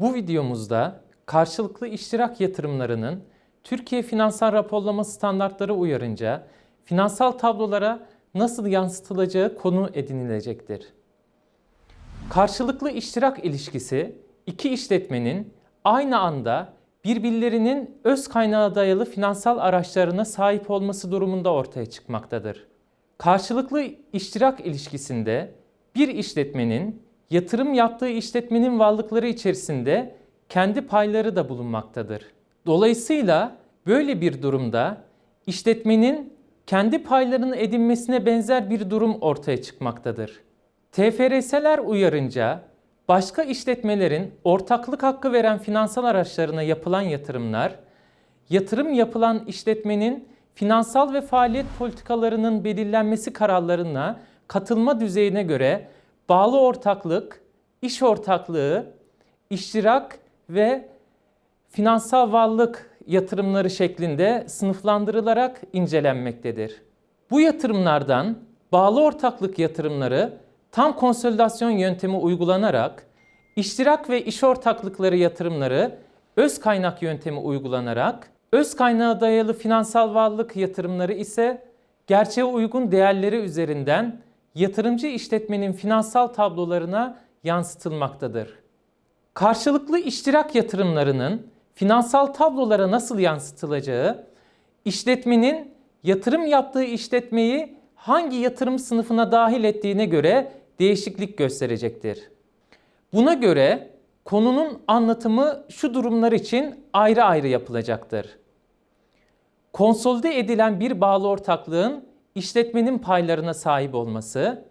Bu videomuzda karşılıklı iştirak yatırımlarının Türkiye finansal raporlama standartları uyarınca finansal tablolara nasıl yansıtılacağı konu edinilecektir. Karşılıklı iştirak ilişkisi iki işletmenin aynı anda birbirlerinin öz kaynağı dayalı finansal araçlarına sahip olması durumunda ortaya çıkmaktadır. Karşılıklı iştirak ilişkisinde bir işletmenin yatırım yaptığı işletmenin varlıkları içerisinde kendi payları da bulunmaktadır. Dolayısıyla böyle bir durumda işletmenin kendi paylarını edinmesine benzer bir durum ortaya çıkmaktadır. TFRS'ler uyarınca başka işletmelerin ortaklık hakkı veren finansal araçlarına yapılan yatırımlar, yatırım yapılan işletmenin finansal ve faaliyet politikalarının belirlenmesi kararlarına katılma düzeyine göre bağlı ortaklık, iş ortaklığı, iştirak ve finansal varlık yatırımları şeklinde sınıflandırılarak incelenmektedir. Bu yatırımlardan bağlı ortaklık yatırımları tam konsolidasyon yöntemi uygulanarak, iştirak ve iş ortaklıkları yatırımları öz kaynak yöntemi uygulanarak, öz kaynağa dayalı finansal varlık yatırımları ise gerçeğe uygun değerleri üzerinden yatırımcı işletmenin finansal tablolarına yansıtılmaktadır. Karşılıklı iştirak yatırımlarının finansal tablolara nasıl yansıtılacağı, işletmenin yatırım yaptığı işletmeyi hangi yatırım sınıfına dahil ettiğine göre değişiklik gösterecektir. Buna göre konunun anlatımı şu durumlar için ayrı ayrı yapılacaktır. Konsolide edilen bir bağlı ortaklığın işletmenin paylarına sahip olması,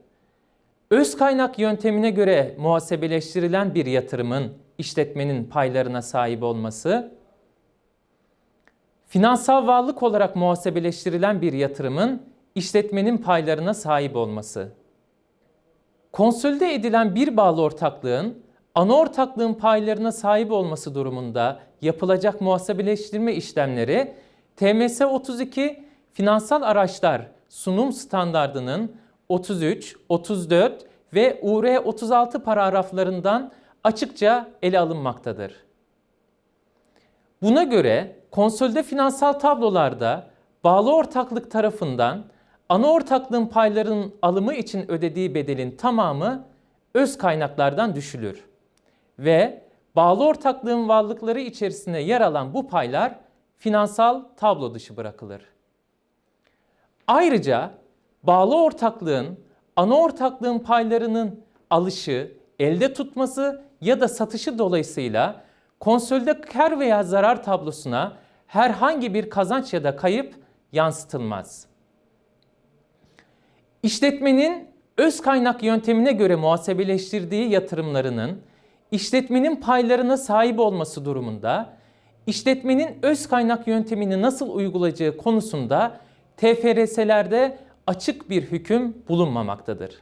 öz kaynak yöntemine göre muhasebeleştirilen bir yatırımın işletmenin paylarına sahip olması, finansal varlık olarak muhasebeleştirilen bir yatırımın işletmenin paylarına sahip olması. Konsolide edilen bir bağlı ortaklığın ana ortaklığın paylarına sahip olması durumunda yapılacak muhasebeleştirme işlemleri TMS 32 finansal araçlar sunum standardının 33, 34 ve UR 36 paragraflarından açıkça ele alınmaktadır. Buna göre konsolide finansal tablolarda bağlı ortaklık tarafından ana ortaklığın paylarının alımı için ödediği bedelin tamamı öz kaynaklardan düşülür. Ve bağlı ortaklığın varlıkları içerisinde yer alan bu paylar finansal tablo dışı bırakılır. Ayrıca bağlı ortaklığın ana ortaklığın paylarının alışı, elde tutması ya da satışı dolayısıyla konsolide kar veya zarar tablosuna herhangi bir kazanç ya da kayıp yansıtılmaz. İşletmenin öz kaynak yöntemine göre muhasebeleştirdiği yatırımlarının işletmenin paylarına sahip olması durumunda işletmenin öz kaynak yöntemini nasıl uygulayacağı konusunda TFRS'lerde açık bir hüküm bulunmamaktadır.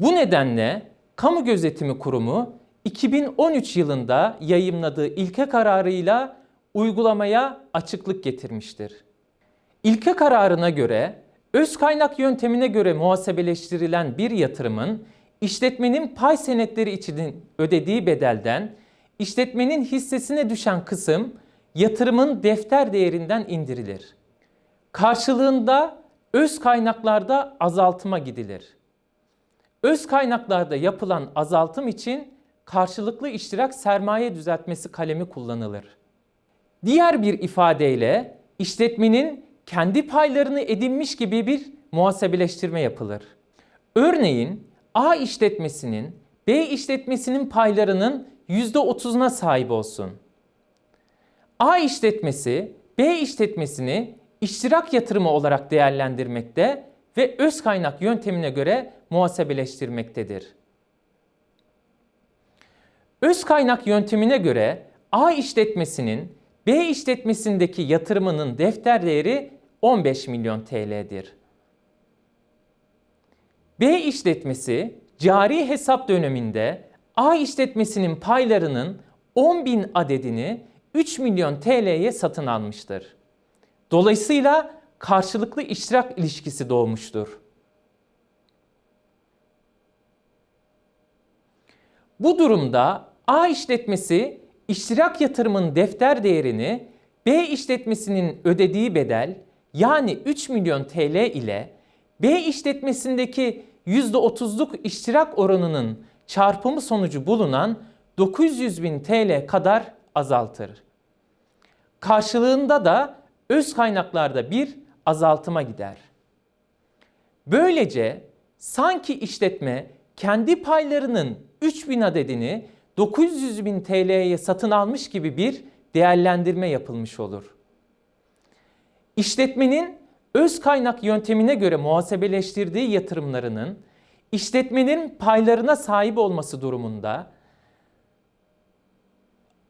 Bu nedenle Kamu Gözetimi Kurumu 2013 yılında yayımladığı ilke kararıyla uygulamaya açıklık getirmiştir. İlke kararına göre öz kaynak yöntemine göre muhasebeleştirilen bir yatırımın işletmenin pay senetleri için ödediği bedelden işletmenin hissesine düşen kısım yatırımın defter değerinden indirilir. Karşılığında öz kaynaklarda azaltıma gidilir. Öz kaynaklarda yapılan azaltım için karşılıklı iştirak sermaye düzeltmesi kalemi kullanılır. Diğer bir ifadeyle işletmenin kendi paylarını edinmiş gibi bir muhasebeleştirme yapılır. Örneğin A işletmesinin B işletmesinin paylarının %30'una sahip olsun. A işletmesi B işletmesini iştirak yatırımı olarak değerlendirmekte ve öz kaynak yöntemine göre muhasebeleştirmektedir. Öz kaynak yöntemine göre A işletmesinin B işletmesindeki yatırımının defter değeri 15 milyon TL'dir. B işletmesi cari hesap döneminde A işletmesinin paylarının 10 bin adedini 3 milyon TL'ye satın almıştır. Dolayısıyla karşılıklı iştirak ilişkisi doğmuştur. Bu durumda A işletmesi iştirak yatırımın defter değerini B işletmesinin ödediği bedel yani 3 milyon TL ile B işletmesindeki %30'luk iştirak oranının çarpımı sonucu bulunan 900 bin TL kadar azaltır. Karşılığında da öz kaynaklarda bir azaltıma gider. Böylece sanki işletme kendi paylarının 3000 adedini 900 bin TL'ye satın almış gibi bir değerlendirme yapılmış olur. İşletmenin öz kaynak yöntemine göre muhasebeleştirdiği yatırımlarının işletmenin paylarına sahip olması durumunda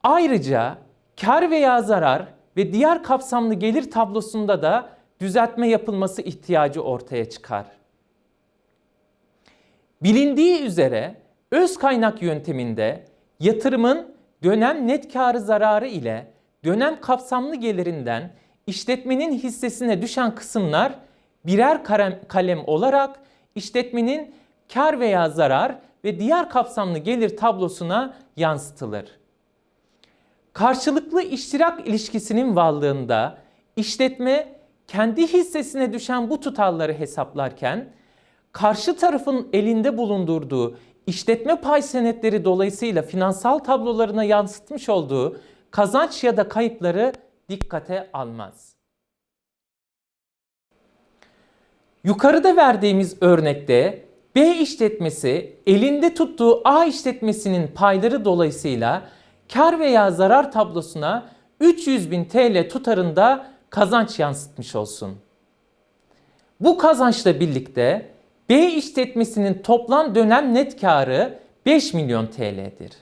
ayrıca kar veya zarar ve diğer kapsamlı gelir tablosunda da düzeltme yapılması ihtiyacı ortaya çıkar. Bilindiği üzere öz kaynak yönteminde yatırımın dönem net karı zararı ile dönem kapsamlı gelirinden işletmenin hissesine düşen kısımlar birer kalem, olarak işletmenin kar veya zarar ve diğer kapsamlı gelir tablosuna yansıtılır. Karşılıklı iştirak ilişkisinin varlığında işletme kendi hissesine düşen bu tutarları hesaplarken karşı tarafın elinde bulundurduğu işletme pay senetleri dolayısıyla finansal tablolarına yansıtmış olduğu kazanç ya da kayıpları dikkate almaz. Yukarıda verdiğimiz örnekte B işletmesi elinde tuttuğu A işletmesinin payları dolayısıyla kar veya zarar tablosuna 300 bin TL tutarında kazanç yansıtmış olsun. Bu kazançla birlikte B işletmesinin toplam dönem net karı 5 milyon TL'dir.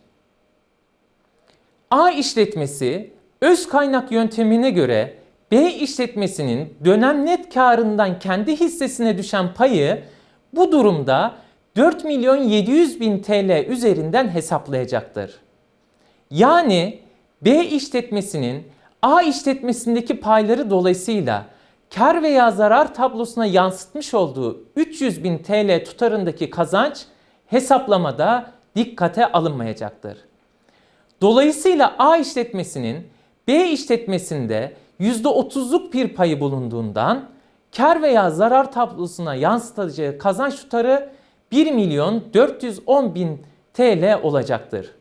A işletmesi öz kaynak yöntemine göre B işletmesinin dönem net karından kendi hissesine düşen payı bu durumda 4 milyon 700 bin TL üzerinden hesaplayacaktır. Yani B işletmesinin A işletmesindeki payları dolayısıyla kar veya zarar tablosuna yansıtmış olduğu 300 bin TL tutarındaki kazanç hesaplamada dikkate alınmayacaktır. Dolayısıyla A işletmesinin B işletmesinde %30'luk bir payı bulunduğundan kar veya zarar tablosuna yansıtacağı kazanç tutarı 1 milyon 410 bin TL olacaktır.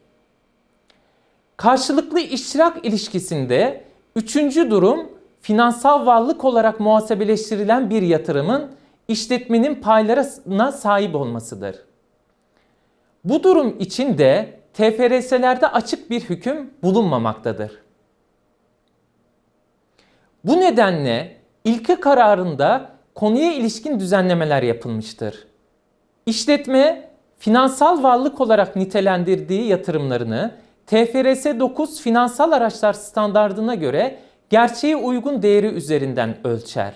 Karşılıklı iştirak ilişkisinde üçüncü durum finansal varlık olarak muhasebeleştirilen bir yatırımın işletmenin paylarına sahip olmasıdır. Bu durum için de TFRS'lerde açık bir hüküm bulunmamaktadır. Bu nedenle ilke kararında konuya ilişkin düzenlemeler yapılmıştır. İşletme finansal varlık olarak nitelendirdiği yatırımlarını TFRS 9 finansal araçlar standardına göre gerçeğe uygun değeri üzerinden ölçer.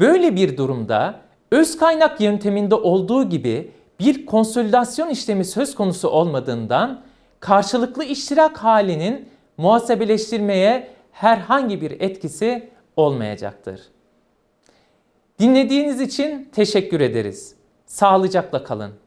Böyle bir durumda öz kaynak yönteminde olduğu gibi bir konsolidasyon işlemi söz konusu olmadığından karşılıklı iştirak halinin muhasebeleştirmeye herhangi bir etkisi olmayacaktır. Dinlediğiniz için teşekkür ederiz. Sağlıcakla kalın.